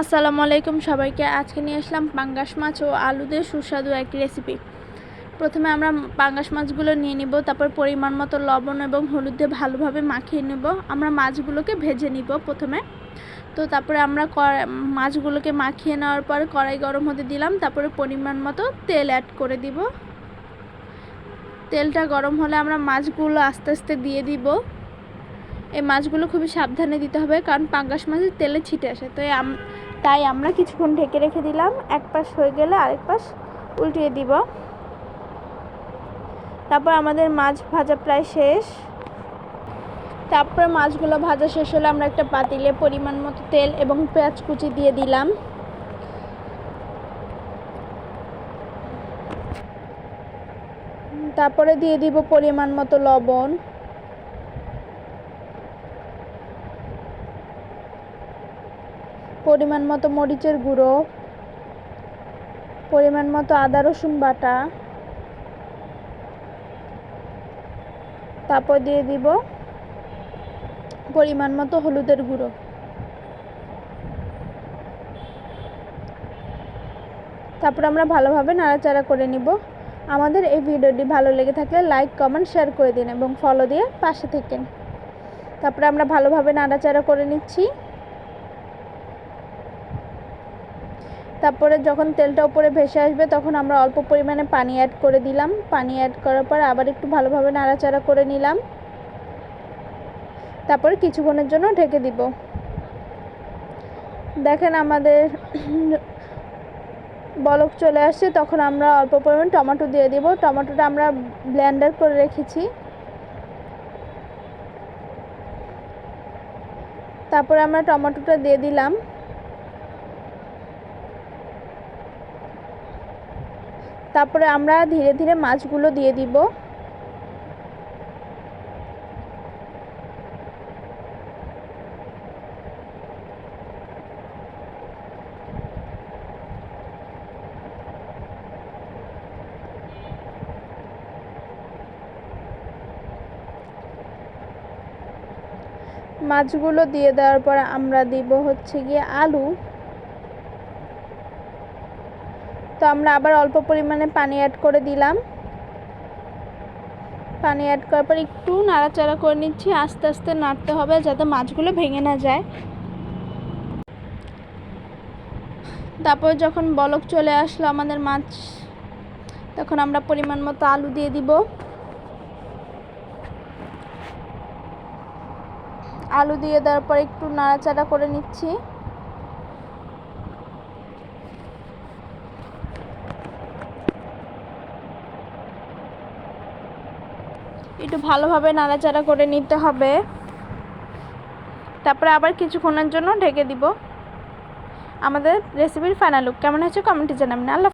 আসসালামু আলাইকুম সবাইকে। আজকে নিয়ে আসলাম পাঙ্গাস মাছ ও আলু দিয়ে সুস্বাদু একটি রেসিপি প্রথমে আমরা পাঙ্গাস মাছগুলো নিয়ে নিব, তারপর পরিমাণ মতো লবণ এবং হলুদ দিয়ে ভালোভাবে মাখিয়ে নেব। আমরা মাছগুলোকে ভেজে নিব প্রথমে। তো তারপরে আমরা মাছগুলোকে মাখিয়ে নেওয়ার পর কড়াই গরম হতে দিলাম, তারপরে পরিমাণ মতো তেল অ্যাড করে দিব। তেলটা গরম হলে আমরা মাছগুলো আস্তে আস্তে দিয়ে দিব। এই মাছগুলো খুবই সাবধানে দিতে হবে, কারণ পাঙ্গাস মাছের তেলে ছিটে আসে। তো তাই আমরা কিছুক্ষণ ঢেকে রেখে দিলাম। এক পাশ হয়ে গেলে আরেক পাশ উল্টিয়ে দিব। তারপর আমাদের মাছ ভাজা প্রায় শেষ। তারপর মাছগুলো ভাজা শেষ হলে আমরা একটা পাতিলে পরিমাণ মতো তেল এবং পেঁয়াজ কুচি দিয়ে দিলাম। তারপরে দিয়ে দিব পরিমাণ মতো লবণ। পরিমাণ মতো মরিচের গুঁড়ো, পরিমাণ মতো আদা রসুন বাটা, তারপর দিয়ে দিব পরিমাণ মতো হলুদের গুঁড়ো। তারপর আমরা ভালোভাবে নাড়াচাড়া করে নিব। আমাদের এই ভিডিওটি ভালো লেগে থাকলে লাইক, কমেন্ট, শেয়ার করে দিন এবং ফলো দিয়ে পাশে থেকেন। তারপরে আমরা ভালোভাবে নাড়াচাড়া করে নিচ্ছি। তারপরে যখন তেলটা উপরে ভেসে আসবে, তখন আমরা অল্প পরিমাণে পানি অ্যাড করে দিলাম। পানি অ্যাড করার পর আবার একটু ভালোভাবে নাড়াচাড়া করে নিলাম। তারপরে কিছুক্ষণের জন্য ঢেকে দিব। দেখেন আমাদের বলক চলে আসছে, তখন আমরা অল্প পরিমাণ টমেটো দিয়ে দিব। টমেটোটা আমরা ব্লেন্ডার করে রেখেছি। তারপরে আমরা টমেটোটা দিয়ে দিলাম। তারপরে আমরা ধীরে ধীরে মাছগুলো দিয়ে দিব। মাছগুলো দিয়ে দেওয়ার পর আমরা দিব হচ্ছে গিয়ে আলু। তো আমরা আবার অল্প পরিমাণে পানি অ্যাড করে দিলাম। পানি অ্যাড করার পর একটু নাড়াচাড়া করে নিচ্ছি, আস্তে আস্তে নাড়তে হবে যাতে মাছগুলো ভেঙে না যায়। তারপর যখন বলক চলে আসলো আমাদের মাছ, তখন আমরা পরিমাণ মতো আলু দিয়ে দিব। আলু দিয়ে দেওয়ার পর একটু নাড়াচাড়া করে নিচ্ছি। একটু ভালোভাবে নাড়াচাড়া করে নিতে হবে। তারপরে আবার কিছুক্ষণের জন্য ঢেকে দিব। আমাদের রেসিপির ফাইনাল লুক কেমন হয়েছে কমেন্টে জানাবেন। আল্লাহ